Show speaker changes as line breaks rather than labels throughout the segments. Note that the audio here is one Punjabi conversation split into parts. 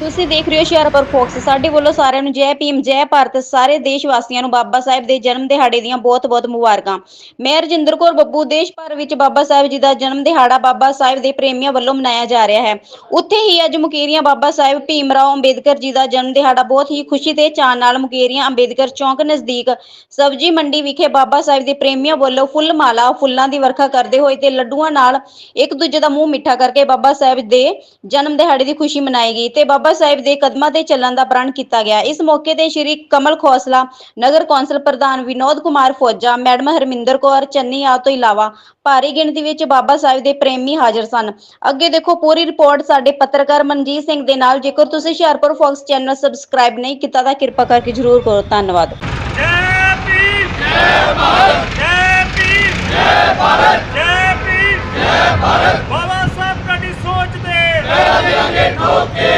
ਤੁਸੀਂ ਦੇਖ ਰਹੇ ਹੋ ਹੁਸ਼ਿਆਰਪੁਰ ਫੋਕਸ ਸਾਡੇ ਵੱਲੋਂ ਸਾਰਿਆਂ ਨੂੰ ਜੈ ਭੀਮ, ਜੈ ਭਾਰਤ, ਸਾਰੇ ਦੇਸ਼ ਵਾਸੀਆਂ ਨੂੰ ਬਾਬਾ ਸਾਹਿਬ ਦੇ ਜਨਮ ਦਿਹਾੜੇ ਦੀਆਂ ਬਹੁਤ-ਬਹੁਤ ਮੁਬਾਰਕਾਂ। ਮੈਂ ਰਜਿੰਦਰ ਕੌਰ ਬੱਬੂ, ਦੇਸ਼ ਭਰ ਵਿੱਚ ਬਾਬਾ ਸਾਹਿਬ ਜੀ ਦਾ ਜਨਮ ਦਿਹਾੜਾ ਬਾਬਾ ਸਾਹਿਬ ਦੇ ਪ੍ਰੇਮੀਆਂ ਵੱਲੋਂ ਮਨਾਇਆ ਜਾ ਰਿਹਾ ਹੈ। ਉੱਥੇ ਹੀ ਅੱਜ ਮੁਕੇਰੀਆਂ ਬਾਬਾ ਸਾਹਿਬ ਭੀਮ ਰਾਓ ਅੰਬੇਦਕਰ ਜੀ ਦਾ ਜਨਮ ਦਿਹਾੜਾ ਬਹੁਤ ਹੀ ਖੁਸ਼ੀ ਤੇ ਚਾਅ ਨਾਲ ਮੁਕੇਰੀਆਂ ਅੰਬੇਦਕਰ ਚੌਂਕ ਨਜ਼ਦੀਕ ਸਬਜੀ ਮੰਡੀ ਵਿਖੇ ਬਾਬਾ ਸਾਹਿਬ ਦੇ ਪ੍ਰੇਮੀਆਂ ਵੱਲੋਂ ਫੁੱਲ ਮਾਲਾ, ਫੁੱਲਾਂ ਦੀ ਵਰਖਾ ਕਰਦੇ ਹੋਏ ਤੇ ਲੱਡੂਆਂ ਨਾਲ ਇੱਕ ਦੂਜੇ ਦਾ ਮੂੰਹ ਮਿੱਠਾ ਕਰਕੇ ਬਾਬਾ ਸਾਹਿਬ ਦੇ ਜਨਮ ਦਿਹਾੜੇ ਦੀ ਖੁਸ਼ੀ ਮਨਾਈ ਗਈ ਤੇ ਬਾਬਾ ਸਾਹਿਬ ਦੇ ਕਦਮਾਂ ਤੇ ਚੱਲਣ ਦਾ ਪ੍ਰਣ ਕੀਤਾ ਗਿਆ। ਇਸ ਮੌਕੇ ਤੇ ਸ਼੍ਰੀ ਕਮਲ ਖੋਸਲਾ ਨਗਰ ਕੌਂਸਲ ਪ੍ਰਧਾਨ ਵਿਨੋਦ ਕੁਮਾਰ ਫੌਜਾ ਮੈਡਮ ਹਰਮਿੰਦਰ ਕੌਰ ਚੰਨੀ ਆ ਤੋਂ ਇਲਾਵਾ ਭਾਰੀ ਗਿਣਤੀ ਵਿੱਚ ਬਾਬਾ ਸਾਹਿਬ ਦੇ ਪ੍ਰੇਮੀ ਹਾਜ਼ਰ ਸਨ। ਅੱਗੇ ਦੇਖੋ ਪੂਰੀ ਰਿਪੋਰਟ ਸਾਡੇ ਪੱਤਰਕਾਰ ਮਨਜੀਤ ਸਿੰਘ ਦੇ ਨਾਲ। ਜੇਕਰ ਤੁਸੀਂ ਹੁਸ਼ਿਆਰਪੁਰ ਫੌਕਸ ਚੈਨਲ ਸਬਸਕ੍ਰਾਈਬ ਨਹੀਂ ਕੀਤਾ ਤਾਂ ਕਿਰਪਾ ਕਰਕੇ ਜਰੂਰ ਕਰੋ। ਧੰਨਵਾਦ।
ਜੈ ਭੀਮ ਜੈ ਭਾਰਤ ਜੈ ਭੀਮ ਜੈ ਭਾਰਤ ਜੈ ਭੀਮ ਜੈ ਭਾਰਤ। ਬਾਬਾ ਸਾਹਿਬ ਕਦੀ ਸੋਚਦੇ ਕਹਿ ਦਿਆਂਗੇ ਠੋਕ। ਕੇ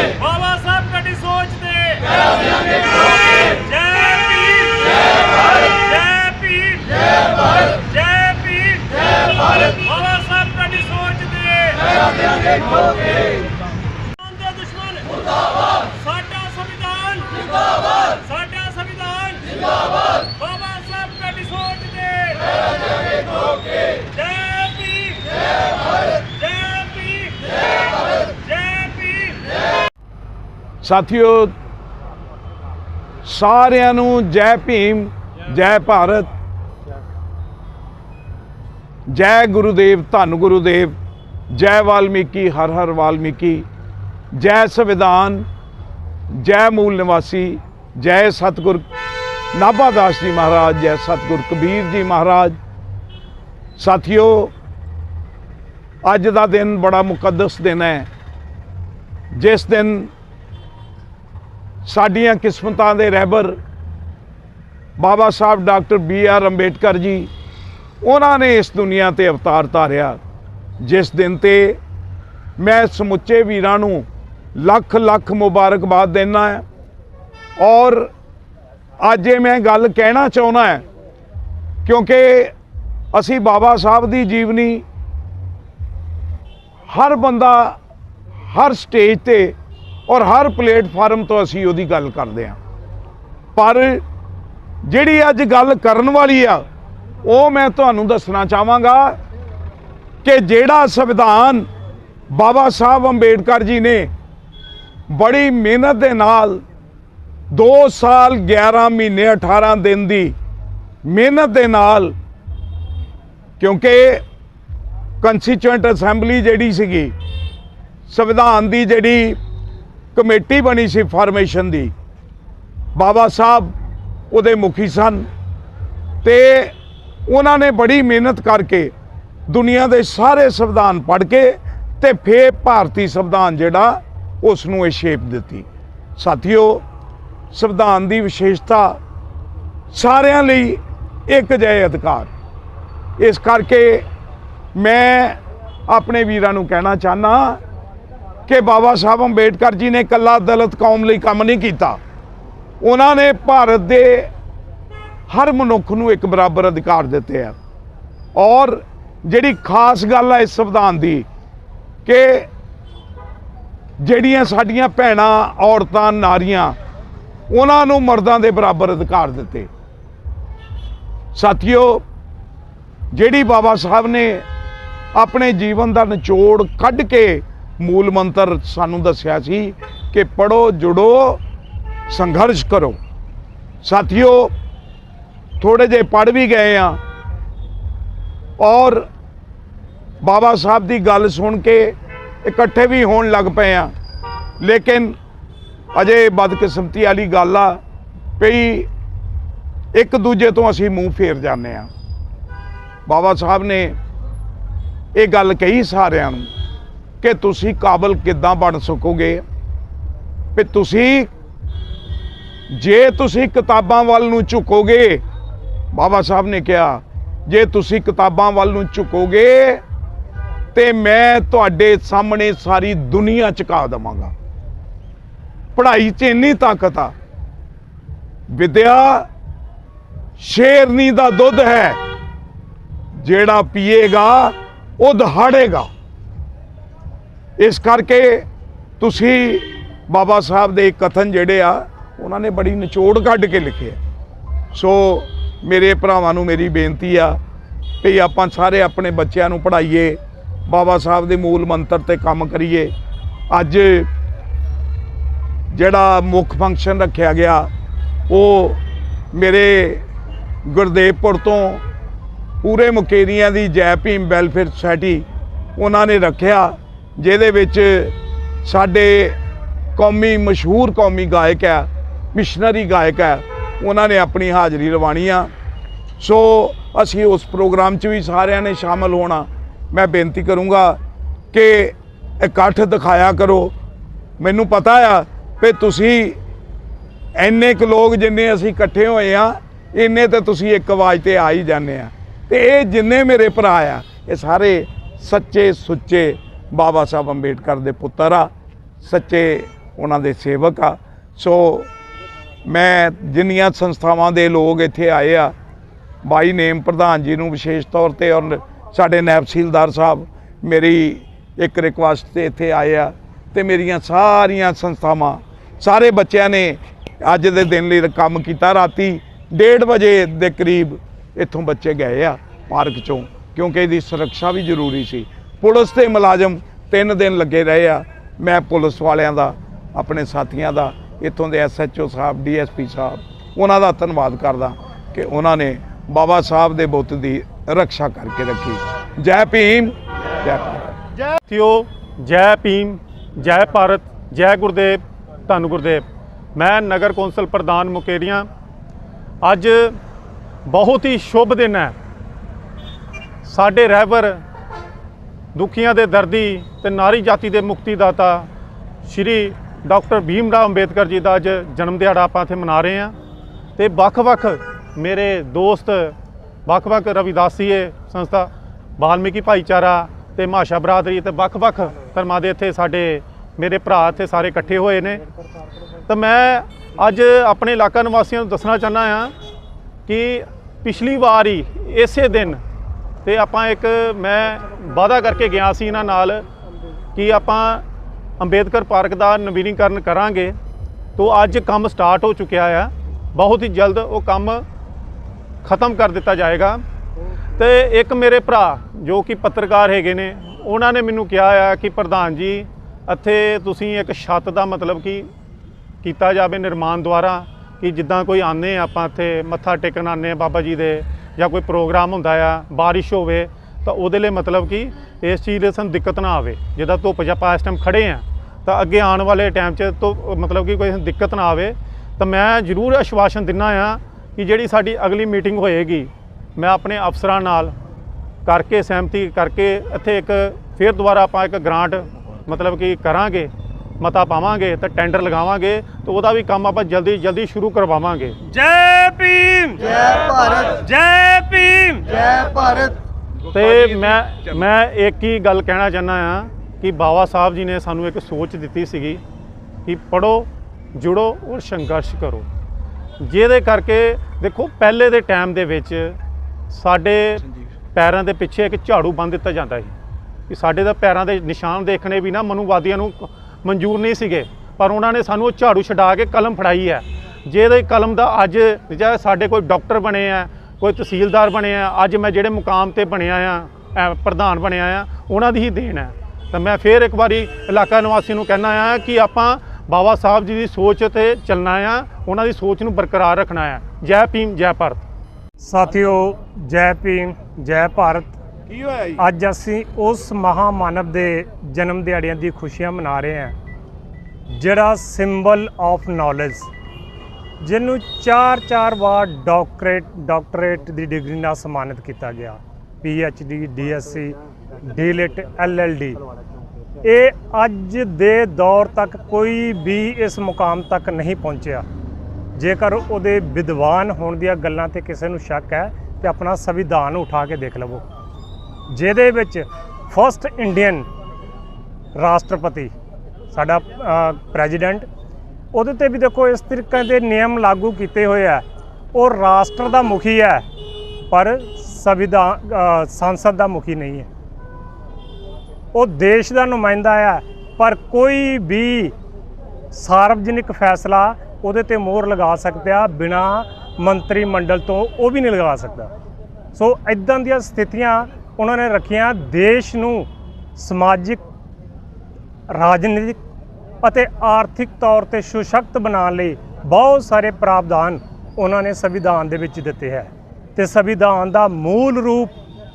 ਸਾਥੀਓ ਸਾਰਿਆਂ ਨੂੰ ਜੈ ਭੀਮ ਜੈ ਭਾਰਤ। ਜੈ ਗੁਰੂਦੇਵ ਧੰਨ ਗੁਰੂਦੇਵ। ਜੈ ਵਾਲਮੀਕੀ, ਹਰ ਹਰ ਵਾਲਮੀਕੀ, ਜੈ ਸੰਵਿਧਾਨ, ਜੈ ਮੂਲ ਨਿਵਾਸੀ, ਜੈ ਸਤਿਗੁਰ, ਨਾਭਾ ਦਾਸ ਜੀ ਮਹਾਰਾਜ, ਜੈ ਸਤਿਗੁਰ ਕਬੀਰ ਜੀ ਮਹਾਰਾਜ। ਸਾਥੀਓ, ਅੱਜ ਦਾ ਦਿਨ ਬੜਾ ਮੁਕੱਦਸ ਦਿਨ ਹੈ। ਜਿਸ ਦਿਨ ਸਾਡੀਆਂ ਕਿਸਮਤਾਂ ਦੇ ਰਹਿਬਰ Baba Sahib doctor B R Ambedkar ji, ਉਹਨਾਂ ਨੇ ਇਸ ਦੁਨੀਆ ਤੇ ਅਵਤਾਰ ਧਾਰਿਆ। ਜਿਸ ਦਿਨ ਤੇ ਮੈਂ ਸਮੁੱਚੇ ਵੀਰਾਂ ਨੂੰ ਲੱਖ ਲੱਖ ਮੁਬਾਰਕਬਾਦ ਦਿੰਦਾ ਹਾਂ। ਔਰ ਅੱਜ ਇਹ ਮੈਂ ਗੱਲ ਕਹਿਣਾ ਚਾਹੁੰਦਾ ਹੈ, ਕਿਉਂਕਿ ਅਸੀਂ ਬਾਬਾ ਸਾਹਿਬ ਦੀ ਜੀਵਨੀ ਹਰ ਬੰਦਾ ਹਰ ਸਟੇਜ ਤੇ ਔਰ ਹਰ ਪਲੇਟਫਾਰਮ ਤੋਂ ਅਸੀਂ ਉਹਦੀ ਗੱਲ ਕਰਦੇ ਹਾਂ। ਪਰ ਜਿਹੜੀ ਅੱਜ ਗੱਲ ਕਰਨ ਵਾਲੀ ਆ, ਉਹ ਮੈਂ ਤੁਹਾਨੂੰ ਦੱਸਣਾ ਚਾਹਾਂਗਾ ਕਿ ਜਿਹੜਾ ਸੰਵਿਧਾਨ ਬਾਬਾ ਸਾਹਿਬ ਅੰਬੇਡਕਰ ਜੀ ਨੇ ਬੜੀ ਮਿਹਨਤ ਦੇ ਨਾਲ 2 ਸਾਲ 11 ਮਹੀਨੇ 18 ਦਿਨ ਦੀ ਮਿਹਨਤ ਦੇ ਨਾਲ, ਕਿਉਂਕਿ ਕੰਸਟੀਚੂਐਂਟ ਅਸੈਂਬਲੀ ਜਿਹੜੀ ਸੀਗੀ, ਸੰਵਿਧਾਨ ਦੀ ਜਿਹੜੀ ਕਮੇਟੀ ਬਣੀ ਸੀ ਫਾਰਮੇਸ਼ਨ ਦੀ, ਬਾਬਾ ਸਾਹਿਬ ਉਹਦੇ ਮੁਖੀ ਸਨ ਤੇ ਉਹਨਾਂ ਨੇ ਬੜੀ ਮਿਹਨਤ ਕਰਕੇ ਦੁਨੀਆ ਦੇ ਸਾਰੇ ਸੰਵਿਧਾਨ ਪੜ੍ਹ ਕੇ ਤੇ ਫੇਰ ਭਾਰਤੀ ਸੰਵਿਧਾਨ ਜਿਹੜਾ ਉਸ ਨੂੰ ਇਹ ਸ਼ੇਪ ਦਿੱਤੀ। ਸਾਥੀਓ, ਸੰਵਿਧਾਨ ਦੀ ਵਿਸ਼ੇਸ਼ਤਾ ਸਾਰਿਆਂ ਲਈ ਇੱਕ ਜਿਹੇ ਅਧਿਕਾਰ। ਇਸ ਕਰਕੇ ਮੈਂ ਆਪਣੇ ਵੀਰਾਂ ਨੂੰ ਕਹਿਣਾ ਚਾਹਨਾ ਕਿ ਬਾਬਾ ਸਾਹਿਬ ਅੰਬੇਡਕਰ ਜੀ ਨੇ ਕੱਲਾ ਦਲਿਤ ਕੌਮ ਲਈ ਕੰਮ ਨਹੀਂ ਕੀਤਾ। ਉਹਨਾਂ ਨੇ ਭਾਰਤ ਦੇ ਹਰ ਮਨੁੱਖ ਨੂੰ ਇੱਕ ਬਰਾਬਰ ਅਧਿਕਾਰ ਦਿੱਤੇ ਆ। ਔਰ ਜਿਹੜੀ ਖਾਸ ਗੱਲ ਹੈ ਇਸ ਸੰਵਿਧਾਨ ਦੀ, ਕਿ ਜਿਹੜੀਆਂ ਸਾਡੀਆਂ ਭੈਣਾਂ, ਔਰਤਾਂ, ਨਾਰੀਆਂ, ਉਹਨਾਂ ਨੂੰ ਮਰਦਾਂ ਦੇ ਬਰਾਬਰ ਅਧਿਕਾਰ ਦਿੱਤੇ। ਸਾਥੀਓ, ਜਿਹੜੀ ਬਾਬਾ ਸਾਹਿਬ ਨੇ ਆਪਣੇ ਜੀਵਨ ਦਾ ਨਿਚੋੜ ਕੱਢ ਕੇ ਮੂਲ ਮੰਤਰ ਸਾਨੂੰ ਦੱਸਿਆ ਸੀ ਕਿ ਪੜੋ ਜੁੜੋ, ਸੰਘਰਸ਼ ਕਰੋ। ਸਾਥੀਓ ਥੋੜੇ ਜੇ ਪੜ ਵੀ ਗਏ ਆ। ਔਰ ਬਾਬਾ ਸਾਹਿਬ ਦੀ ਗੱਲ ਸੁਣ ਕੇ ਇਕੱਠੇ ਵੀ ਹੋਣ ਲੱਗ ਪਏ ਆ। ਲੇਕਿਨ ਅਜੇ ਬਦਕਿਸਮਤੀ ਵਾਲੀ ਗੱਲ ਆ ਪਈ ਇੱਕ ਦੂਜੇ ਤੋਂ ਅਸੀਂ ਮੂੰਹ ਫੇਰ ਜਾਂਦੇ ਆ। ਬਾਬਾ ਸਾਹਿਬ ਨੇ ਇਹ ਗੱਲ ਕਹੀ ਸਾਰਿਆਂ ਨੂੰ ਕਿ ਤੁਸੀਂ ਕਾਬਲ ਕਿੱਦਾਂ ਬਣ ਸਕੋਗੇ? ਵੀ ਤੁਸੀਂ ਜੇ ਤੁਸੀਂ ਕਿਤਾਬਾਂ ਵੱਲ ਨੂੰ ਝੁਕੋਗੇ, ਬਾਬਾ ਸਾਹਿਬ ਨੇ ਕਿਹਾ ਜੇ ਤੁਸੀਂ ਕਿਤਾਬਾਂ ਵੱਲ ਨੂੰ ਝੁਕੋਗੇ ਤੇ ਮੈਂ ਤੁਹਾਡੇ ਸਾਹਮਣੇ ਸਾਰੀ ਦੁਨੀਆ ਚੁਕਾ ਦਵਾਂਗਾ। ਪੜ੍ਹਾਈ 'ਚ ਇੰਨੀ ਤਾਕਤ ਆ। ਵਿਦਿਆ ਸ਼ੇਰਨੀ ਦਾ ਦੁੱਧ ਹੈ। ਜਿਹੜਾ ਪੀਏਗਾ, ਉਹ ਦਹਾੜੇਗਾ। ਇਸ ਕਰਕੇ ਤੁਸੀਂ ਬਾਬਾ ਸਾਹਿਬ ਦੇ ਕਥਨ ਜਿਹੜੇ ਆ, ਉਹਨਾਂ ਨੇ ਬੜੀ ਨਿਚੋੜ ਕੱਢ ਕੇ ਲਿਖੇ ਸੋ ਮੇਰੇ ਭਰਾਵਾਂ ਨੂੰ ਮੇਰੀ ਬੇਨਤੀ ਆ ਵੀ ਆਪਾਂ ਸਾਰੇ ਆਪਣੇ ਬੱਚਿਆਂ ਨੂੰ ਪੜ੍ਹਾਈਏ, ਬਾਬਾ ਸਾਹਿਬ ਦੇ ਮੂਲ ਮੰਤਰ ਤੇ ਕੰਮ ਕਰੀਏ। ਅੱਜ ਜਿਹੜਾ ਮੁੱਖ ਫੰਕਸ਼ਨ ਰੱਖਿਆ ਗਿਆ, ਉਹ ਮੇਰੇ ਗੁਰਦੇਵਪੁਰ ਤੋਂ ਪੂਰੇ ਮੁਕੇਰੀਆਂ ਦੀ ਜੈ ਭੀਮ ਵੈਲਫੇਅਰ ਸੁਸਾਇਟੀ ਉਹਨਾਂ ਨੇ ਰੱਖਿਆ, ਜਿਹਦੇ ਵਿੱਚ ਸਾਡੇ ਕੌਮੀ ਮਸ਼ਹੂਰ ਕੌਮੀ ਗਾਇਕ ਹੈ, ਮਿਸ਼ਨਰੀ ਗਾਇਕ ਹੈ। ਉਹਨਾਂ ਨੇ ਆਪਣੀ ਹਾਜ਼ਰੀ ਲਵਾਣੀ ਆ। ਸੋ ਅਸੀਂ ਉਸ ਪ੍ਰੋਗਰਾਮ 'ਚ ਵੀ ਸਾਰਿਆਂ ਨੇ ਸ਼ਾਮਲ ਹੋਣਾ। ਮੈਂ ਬੇਨਤੀ ਕਰੂੰਗਾ ਕਿ ਇਕੱਠ ਦਿਖਾਇਆ ਕਰੋ। ਮੈਨੂੰ ਪਤਾ ਆ ਵੀ ਤੁਸੀਂ ਇੰਨੇ ਕੁ ਲੋਕ ਜਿੰਨੇ ਅਸੀਂ ਇਕੱਠੇ ਹੋਏ ਆ, ਇੰਨੇ ਤੇ ਤੁਸੀਂ ਇੱਕ ਆਵਾਜ਼ ਤੇ ਆ ਹੀ ਜਾਂਦੇ ਆ। ਤੇ ਇਹ ਜਿੰਨੇ ਮੇਰੇ ਭਰਾ ਆ, ਇਹ ਸਾਰੇ ਸੱਚੇ ਸੁੱਚੇ ਬਾਬਾ ਸਾਹਿਬ ਅੰਬੇਡਕਰ ਦੇ ਪੁੱਤਰ ਆ। ਸੱਚੇ ਉਹਨਾਂ ਦੇ ਸੇਵਕ ਆ। ਸੋ ਮੈਂ ਜਿੰਨੀਆਂ ਸੰਸਥਾਵਾਂ ਦੇ ਲੋਕ ਇੱਥੇ ਆਏ ਆ, ਬਾਈ ਨੇਮ ਪ੍ਰਧਾਨ ਜੀ ਨੂੰ ਵਿਸ਼ੇਸ਼ ਤੌਰ ਤੇ ਔਰ ਸਾਡੇ ਨਾਇਬ ਤਹਿਸੀਲਦਾਰ ਸਾਹਿਬ ਮੇਰੀ ਇੱਕ ਰਿਕੁਐਸਟ ਤੇ ਇੱਥੇ ਆਏ ਆ ਤੇ ਮੇਰੀਆਂ ਸਾਰੀਆਂ ਸੰਸਥਾਵਾਂ, ਸਾਰੇ ਬੱਚਿਆਂ ਨੇ ਅੱਜ ਦੇ ਦਿਨ ਲਈ ਕੰਮ ਕੀਤਾ। ਰਾਤੀ 1:30 ਵਜੇ ਦੇ ਕਰੀਬ ਇੱਥੋਂ ਬੱਚੇ ਗਏ ਆ ਪਾਰਕ ਚੋਂ, ਕਿਉਂਕਿ ਇਹਦੀ ਸੁਰੱਖਿਆ ਵੀ ਜ਼ਰੂਰੀ ਸੀ। ਪੁਲਿਸ ਤੇ ਮੁਲਾਜ਼ਮ ਤਿੰਨ ਦਿਨ ਲੱਗੇ ਰਹੇ ਆ। ਮੈਂ ਪੁਲਿਸ ਵਾਲਿਆਂ ਦਾ, ਆਪਣੇ ਸਾਥੀਆਂ ਦਾ ਇੱਥੋਂ ਦੇ ਐਸਐਚਓ ਸਾਹਿਬ ਡੀਐਸਪੀ ਸਾਹਿਬ, ਉਹਨਾਂ ਦਾ ਧੰਨਵਾਦ ਕਰਦਾ ਕਿ ਉਹਨਾਂ ਨੇ ਬਾਬਾ ਸਾਹਿਬ ਦੇ ਬੁੱਤ ਦੀ ਰੱਖਿਆ ਕਰਕੇ ਰੱਖੀ। ਜੈ ਭੀਮ, ਜੈ ਭਾਰਤ।
ਜੈ ਸਾਥੀਓ ਜੈ ਭੀਮ, ਜੈ ਭਾਰਤ, ਜੈ ਗੁਰਦੇਵ, ਧੰਨ ਗੁਰਦੇਵ। ਮੈਂ ਨਗਰ ਕੌਂਸਲ ਪ੍ਰਧਾਨ ਮੁਕੇਰੀਆਂ। ਅੱਜ ਬਹੁਤ ਹੀ ਸ਼ੁਭ ਦਿਨ ਹੈ। ਸਾਡੇ ਰਹਿਬਰ ਦੁਖੀਆਂ ਦੇ ਦਰਦੀ ਤੇ ਨਾਰੀ ਜਾਤੀ ਦੇ ਮੁਕਤੀ ਦਾਤਾ ਸ਼੍ਰੀ ਡਾਕਟਰ ਭੀਮ ਰਾਓ ਅੰਬੇਦਕਰ ਜੀ ਦਾ ਅੱਜ ਜਨਮ ਦਿਹਾੜਾ ਆਪਾਂ ਇੱਥੇ ਮਨਾ ਰਹੇ ਹਾਂ। ਤੇ ਵੱਖ-ਵੱਖ ਮੇਰੇ ਦੋਸਤ, ਵੱਖ-ਵੱਖ ਰਵਿਦਾਸੀਏ ਸੰਸਥਾ, ਵਾਲਮੀਕੀ ਭਾਈਚਾਰਾ ਤੇ ਮਾਸ਼ਾ ਬਰਾਦਰੀ ਤੇ ਵੱਖ-ਵੱਖ ਧਰਮਾਂ ਦੇ ਇੱਥੇ ਸਾਡੇ ਮੇਰੇ ਭਰਾ ਇੱਥੇ ਸਾਰੇ ਇਕੱਠੇ ਹੋਏ ਨੇ। ਤਾਂ ਮੈਂ ਅੱਜ ਆਪਣੇ ਇਲਾਕਾ ਨਿਵਾਸੀਆਂ ਨੂੰ ਦੱਸਣਾ ਚਾਹੁੰਦਾ ਆ ਕਿ ਪਿਛਲੀ ਵਾਰ ਹੀ ਇਸੇ ਦਿਨ ਤੇ ਆਪਾਂ ਇੱਕ ਮੈਂ ਵਾਅਦਾ ਕਰਕੇ ਗਿਆ ਸੀ ਇਹਨਾਂ ਨਾਲ ਕਿ ਆਪਾਂ ਅੰਬੇਦਕਰ ਪਾਰਕ ਦਾ ਨਵੀਨੀਕਰਨ ਕਰਾਂਗੇ, ਤੋਂ ਅੱਜ ਕੰਮ ਸਟਾਰਟ ਹੋ ਚੁੱਕਿਆ ਆ। ਬਹੁਤ ਹੀ ਜਲਦ ਉਹ ਕੰਮ ਖਤਮ ਕਰ ਦਿੱਤਾ ਜਾਏਗਾ। ਤੇ ਇੱਕ ਮੇਰੇ ਭਰਾ ਜੋ ਕਿ ਪੱਤਰਕਾਰ ਹੈਗੇ ਨੇ, ਉਹਨਾਂ ਨੇ ਮੈਨੂੰ ਕਿਹਾ ਆ ਕਿ ਪ੍ਰਧਾਨ ਜੀ, ਇੱਥੇ ਤੁਸੀਂ ਇੱਕ ਛੱਤ ਦਾ ਮਤਲਬ ਕਿ ਕੀਤਾ ਜਾਵੇ ਨਿਰਮਾਣ ਦੁਆਰਾ, ਕਿ ਜਿੱਦਾਂ ਕੋਈ ਆਨੇ ਆਪਾਂ ਇੱਥੇ ਮੱਥਾ ਟੇਕਣ ਆਨੇ ਆ ਬਾਬਾ ਜੀ ਦੇ, ਜਾਂ ਕੋਈ ਪ੍ਰੋਗਰਾਮ ਹੁੰਦਾ ਆ, ਬਾਰਿਸ਼ ਹੋਵੇ, ਤਾਂ ਉਹਦੇ ਲਈ ਮਤਲਬ ਕਿ ਇਸ ਚੀਜ਼ ਦੇ ਸਾਨੂੰ ਦਿੱਕਤ ਨਾ ਆਵੇ, ਜਿੱਦਾਂ ਧੁੱਪ 'ਚ ਆਪਾਂ ਇਸ ਟਾਈਮ ਖੜੇ ਆ। ਤਾਂ ਅੱਗੇ ਆਉਣ ਵਾਲੇ ਟਾਈਮ 'ਚ ਤੋਂ ਮਤਲਬ ਕਿ ਕੋਈ ਦਿੱਕਤ ਨਾ ਆਵੇ ਤਾਂ ਮੈਂ ਜ਼ਰੂਰ ਆਸ਼ਵਾਸਨ ਦਿੰਨਾ ਆ ਕਿ ਜਿਹੜੀ ਸਾਡੀ ਅਗਲੀ ਮੀਟਿੰਗ ਹੋਏਗੀ ਮੈਂ ਆਪਣੇ ਅਫਸਰਾਂ ਨਾਲ ਕਰਕੇ ਸਹਿਮਤੀ ਕਰਕੇ ਇੱਥੇ ਇੱਕ ਫਿਰ ਦੁਬਾਰਾ ਆਪਾਂ ਇੱਕ ਗ੍ਰਾਂਟ ਮਤਲਬ ਕਿ ਕਰਾਂਗੇ ਮਤਾ ਪਾਵਾਂਗੇ ਤਾਂ ਟੈਂਡਰ ਲਗਾਵਾਂਗੇ ਤਾਂ ਉਹਦਾ ਵੀ ਕੰਮ ਆਪਾਂ ਜਲਦੀ ਜਲਦੀ ਸ਼ੁਰੂ ਕਰਵਾਵਾਂਗੇ।
ਜੈ ਭੀਮ! ਜੈ ਭਾਰਤ! ਜੈ ਭੀਮ!
ਜੈ ਭਾਰਤ!
ਤੇ ਮੈਂ ਮੈਂ ਇੱਕ ਹੀ ਗੱਲ ਕਹਿਣਾ ਚਾਹੁੰਦਾ ਆ ਕਿ ਬਾਬਾ ਸਾਹਿਬ ਜੀ ਨੇ ਸਾਨੂੰ ਇੱਕ ਸੋਚ ਦਿੱਤੀ ਸੀਗੀ ਕਿ ਪੜੋ ਜੁੜੋ ਔਰ ਸੰਘਰਸ਼ ਕਰੋ। ਜਿਹਦੇ ਕਰਕੇ ਦੇਖੋ ਪਹਿਲੇ ਦੇ ਟਾਈਮ ਦੇ ਵਿੱਚ ਸਾਡੇ ਪੈਰਾਂ ਦੇ ਪਿੱਛੇ ਇੱਕ ਝਾੜੂ ਬੰਨ ਦਿੱਤਾ ਜਾਂਦਾ ਸੀ। ਕਿ ਸਾਡੇ ਦਾ ਪੈਰਾਂ ਦੇ ਨਿਸ਼ਾਨ ਦੇਖਣੇ ਵੀ ਨਾ ਮਨੂਵਾਦੀਆਂ ਨੂੰ ਮਨਜ਼ੂਰ ਨਹੀਂ ਸੀਗੇ। ਪਰ ਉਹਨਾਂ ਨੇ ਸਾਨੂੰ ਉਹ ਝਾੜੂ ਛਡਾ ਕੇ ਕਲਮ ਫੜਾਈ ਹੈ। ਜਿਹਦੇ ਕਲਮ ਦਾ ਅੱਜ ਜਿਹੜਾ ਸਾਡੇ ਕੋਈ ਡਾਕਟਰ ਬਣੇ ਆ ਕੋਈ ਤਹਿਸੀਲਦਾਰ ਬਣੇ ਆ ਅੱਜ ਮੈਂ ਜਿਹੜੇ ਮੁਕਾਮ ਤੇ ਬਣਿਆ ਆ ਅ, ਪ੍ਰਧਾਨ ਬਣਿਆ ਆ ਉਹਨਾਂ ਦੀ ਹੀ ਦੇਣ ਹੈ। ਤਾਂ ਮੈਂ ਫੇਰ ਇੱਕ ਵਾਰੀ ਇਲਾਕਾ ਨਿਵਾਸੀ ਨੂੰ ਕਹਿਣਾ ਆ ਕਿ ਆਪਾਂ ਬਾਬਾ ਸਾਹਿਬ ਜੀ ਦੀ ਸੋਚ ਤੇ ਚੱਲਣਾ ਆ ਉਹਨਾਂ ਦੀ ਸੋਚ ਨੂੰ ਬਰਕਰਾਰ ਰੱਖਣਾ ਆ। ਜੈ ਭੀਮ ਜੈ ਭਾਰਤ।
ਸਾਥੀਓ ਜੈ ਭੀਮ ਜੈ ਭਾਰਤ।
ਕੀ ਹੋਇਆ ਜੀ?
ਅੱਜ ਅਸੀਂ ਉਸ ਮਹਾਮਾਨਵ ਦੇ ਜਨਮ ਦਿਹਾੜਿਆਂ ਦੀ ਖੁਸ਼ੀਆਂ ਮਨਾ ਰਹੇ ਹਾਂ ਜਿਹੜਾ ਸਿੰਬਲ ਆਫ ਨੌਲੇਜ ਜਿਹਨੂੰ ਚਾਰ ਚਾਰ ਵਾਰ ਡਾਕਟਰੇਟ ਡਾਕਟਰੇਟ ਦੀ ਡਿਗਰੀ ਨਾਲ ਸਨਮਾਨਿਤ ਕੀਤਾ ਗਿਆ P H D D S C DLitt L L D ਇਹ ਅੱਜ ਦੇ ਦੌਰ ਤੱਕ ਕੋਈ ਵੀ ਇਸ ਮੁਕਾਮ ਤੱਕ ਨਹੀਂ ਪਹੁੰਚਿਆ। ਜੇਕਰ ਉਹਦੇ ਵਿਦਵਾਨ ਹੋਣ ਦੀਆਂ ਗੱਲਾਂ ਤੇ ਕਿਸੇ ਨੂੰ ਸ਼ੱਕ ਹੈ, ਤੇ ਆਪਣਾ ਸੰਵਿਧਾਨ ਉਠਾ ਕੇ ਦੇਖ ਲਵੋ। ਜਿਹਦੇ ਵਿੱਚ ਫਸਟ ਇੰਡੀਅਨ ਰਾਸ਼ਟਰਪਤੀ, ਸਾਡਾ ਪ੍ਰੈਜ਼ੀਡੈਂਟ ਉਹਦੇ ਤੇ ਵੀ ਦੇਖੋ ਇਸ ਤਰੀਕੇ ਦੇ ਨਿਯਮ ਲਾਗੂ ਕੀਤੇ ਹੋਏ ਆ। ਉਹ ਰਾਸ਼ਟਰ ਦਾ ਮੁਖੀ ਹੈ, ਪਰ ਸੰਵਿਧਾਨ ਸੰਸਦ ਦਾ ਮੁਖੀ ਨਹੀਂ ਹੈ। ਉਹ ਦੇਸ਼ ਦਾ ਨੁਮਾਇੰਦਾ ਆ, ਪਰ ਕੋਈ ਵੀ ਸਾਰਵਜਨਿਕ ਫੈਸਲਾ ਉਹਦੇ ਤੇ ਮੋਹਰ ਲਗਾ ਸਕਦਾ, ਬਿਨਾ ਮੰਤਰੀ ਮੰਡਲ ਤੋਂ ਉਹ ਵੀ ਨਹੀਂ ਲਗਾ ਸਕਦਾ। ਸੋ ਇਦਾਂ ਦੀਆਂ ਸਥਿਤੀਆਂ ਉਹਨਾਂ ਨੇ ਰੱਖੀਆਂ, ਦੇਸ਼ ਨੂੰ ਸਮਾਜਿਕ, ਰਾਜਨੀਤਿਕ ਅਤੇ ਆਰਥਿਕ ਤੌਰ ਤੇ ਸੁਸ਼ਕਤ ਬਣਾਉਣ ਲਈ ਬਹੁਤ ਸਾਰੇ ਪ੍ਰਾਵਧਾਨ ਉਹਨਾਂ ਨੇ ਸੰਵਿਧਾਨ ਦੇ ਵਿੱਚ ਦਿੱਤੇ ਹੈ। ਤੇ ਸੰਵਿਧਾਨ ਦਾ ਮੂਲ ਰੂਪ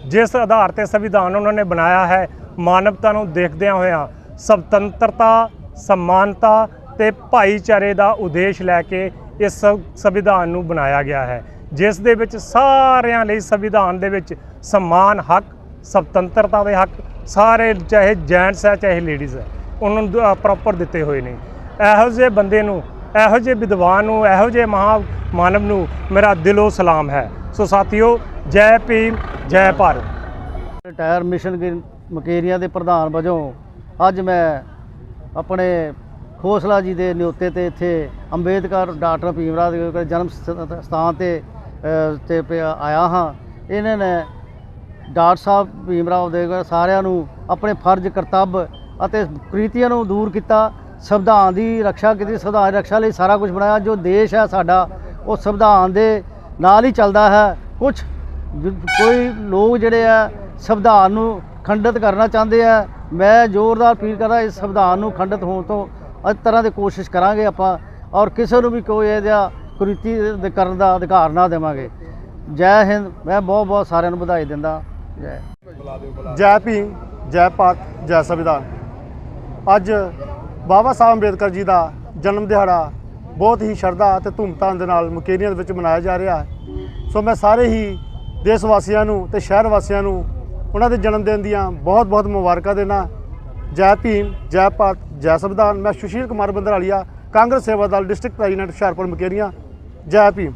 ਜਿਸ ਆਧਾਰ ਤੇ ਸੰਵਿਧਾਨ ਉਹਨਾਂ ਨੇ ਬਣਾਇਆ ਹੈ ਮਾਨਵਤਾ ਨੂੰ ਦੇਖਦਿਆਂ ਹੋਇਆਂ ਸੁਤੰਤਰਤਾ ਸਮਾਨਤਾ ਤੇ ਭਾਈਚਾਰੇ ਦਾ ਉਦੇਸ਼ ਲੈ ਕੇ ਇਸ ਸੰਵਿਧਾਨ ਨੂੰ ਬਣਾਇਆ ਗਿਆ ਹੈ, ਜਿਸ ਦੇ ਵਿੱਚ ਸਾਰਿਆਂ ਲਈ ਸੰਵਿਧਾਨ ਦੇ ਵਿੱਚ ਸਮਾਨ ਹੱਕ ਸੁਤੰਤਰਤਾ ਦੇ ਹੱਕ, ਸਾਰੇ ਚਾਹੇ ਜੈਂਟਸ ਹੈ, ਚਾਹੇ ਲੇਡੀਜ਼ ਹੈ, ਉਹਨਾਂ ਨੂੰ ਪ੍ਰੋਪਰ ਦਿੱਤੇ ਹੋਏ ਨੇ। ਇਹੋ ਜਿਹੇ ਬੰਦੇ ਨੂੰ, ਇਹੋ ਜਿਹੇ ਵਿਦਵਾਨ ਨੂੰ, ਇਹੋ ਜਿਹੇ ਮਹਾ ਮਾਨਵ ਨੂੰ ਮੇਰਾ ਦਿਲੋਂ ਸਲਾਮ ਹੈ। ਸੋ ਸਾਥੀਓ, ਜੈ ਭੀਮ, ਜੈ ਭਾਰਤ।
ਰਿਟਾਇਰ ਮਿਸ਼ਨ ਮਕੇਰੀਆਂ ਦੇ ਪ੍ਰਧਾਨ ਵਜੋਂ ਅੱਜ ਮੈਂ ਆਪਣੇ ਖੋਸਲਾ ਜੀ ਦੇ ਨਿਯੁਕਤੇ ਤੇ ਇੱਥੇ ਅੰਬੇਦਕਰ ਡਾਕਟਰ ਭੀਮ ਰਾਓ ਦੇ ਜਨਮ ਸਥਾਨ ਤੇ ਤੇ ਪਿਆ- ਆਇਆ ਹਾਂ। ਇਹਨਾਂ ਨੇ ਡਾਕਟਰ ਸਾਹਿਬ ਭੀਮ ਰਾਓ ਦੇ ਸਾਰਿਆਂ ਨੂੰ ਆਪਣੇ ਫਰਜ਼, ਕਰਤੱਵ ਅਤੇ ਕ੍ਰਿਤੀਆਂ ਨੂੰ ਦੂਰ ਕੀਤਾ। ਸੰਵਿਧਾਨ ਦੀ ਰੱਖਿਆ ਕੀਤੀ, ਸੰਵਿਧਾਨ ਦੀ ਰੱਖਿਆ ਲਈ ਸਾਰਾ ਕੁਝ ਬਣਾਇਆ। ਜੋ ਦੇਸ਼ ਹੈ ਸਾਡਾ, ਉਹ ਸੰਵਿਧਾਨ ਦੇ ਨਾਲ ਹੀ ਚੱਲਦਾ ਹੈ। ਕੁਝ ਕੋਈ ਲੋਕ ਜਿਹੜੇ ਆ ਸੰਵਿਧਾਨ ਨੂੰ ਖੰਡਿਤ ਕਰਨਾ ਚਾਹੁੰਦੇ ਆ। ਮੈਂ ਜ਼ੋਰਦਾਰ ਅਪੀਲ ਕਰਦਾ ਇਸ ਸੰਵਿਧਾਨ ਨੂੰ ਖੰਡਿਤ ਹੋਣ ਤੋਂ ਇਸ ਤਰ੍ਹਾਂ ਦੀ ਕੋਸ਼ਿਸ਼ ਕਰਾਂਗੇ ਆਪਾਂ ਔਰ ਕਿਸੇ ਨੂੰ ਵੀ ਕੋਈ ਇਹਦਾ ਕੁਰੀਤੀ ਕਰਨ ਦਾ ਅਧਿਕਾਰ ਨਾ ਦੇਵਾਂਗੇ। ਜੈ ਹਿੰਦ। ਮੈਂ ਬਹੁਤ ਬਹੁਤ ਸਾਰਿਆਂ ਨੂੰ ਵਧਾਈ ਦਿੰਦਾ। ਜੈ।
ਜੈ ਭੀਮ, ਜੈ ਭਾਰਤ, ਜੈ ਸੰਵਿਧਾਨ। ਅੱਜ ਬਾਬਾ ਸਾਹਿਬ ਅੰਬੇਦਕਰ ਜੀ ਦਾ ਜਨਮ ਦਿਹਾੜਾ ਬਹੁਤ ਹੀ ਸ਼ਰਧਾ ਅਤੇ ਧੂਮਧਾਮ ਦੇ ਨਾਲ ਮੁਕੇਰੀਆਂ ਦੇ ਵਿੱਚ ਮਨਾਇਆ ਜਾ ਰਿਹਾ ਹੈ। ਸੋ ਮੈਂ ਸਾਰੇ ਹੀ ਦੇਸ਼ ਵਾਸੀਆਂ ਨੂੰ ਤੇ ਸ਼ਹਿਰ ਵਾਸੀਆਂ ਨੂੰ ਉਹਨਾਂ ਦੇ ਜਨਮ ਦਿਨ ਦੀਆਂ ਬਹੁਤ ਬਹੁਤ ਮੁਬਾਰਕਾਂ ਦੇਣਾ ਜੈ ਭੀਮ, ਜੈ ਭਾਰਤ, ਜੈ ਸੰਵਿਧਾਨ। ਮੈਂ ਸੁਸ਼ੀਲ ਕੁਮਾਰ ਬੰਦਰਾਲੀਆ, ਕਾਂਗਰਸ ਸੇਵਾ ਦਲ, ਡਿਸਟ੍ਰਿਕਟ ਪ੍ਰੈਜ਼ੀਡੈਂਟ ਹੁਸ਼ਿਆਰਪੁਰ ਮਕੇਰੀਆਂ। ਜੈ ਭੀਮ।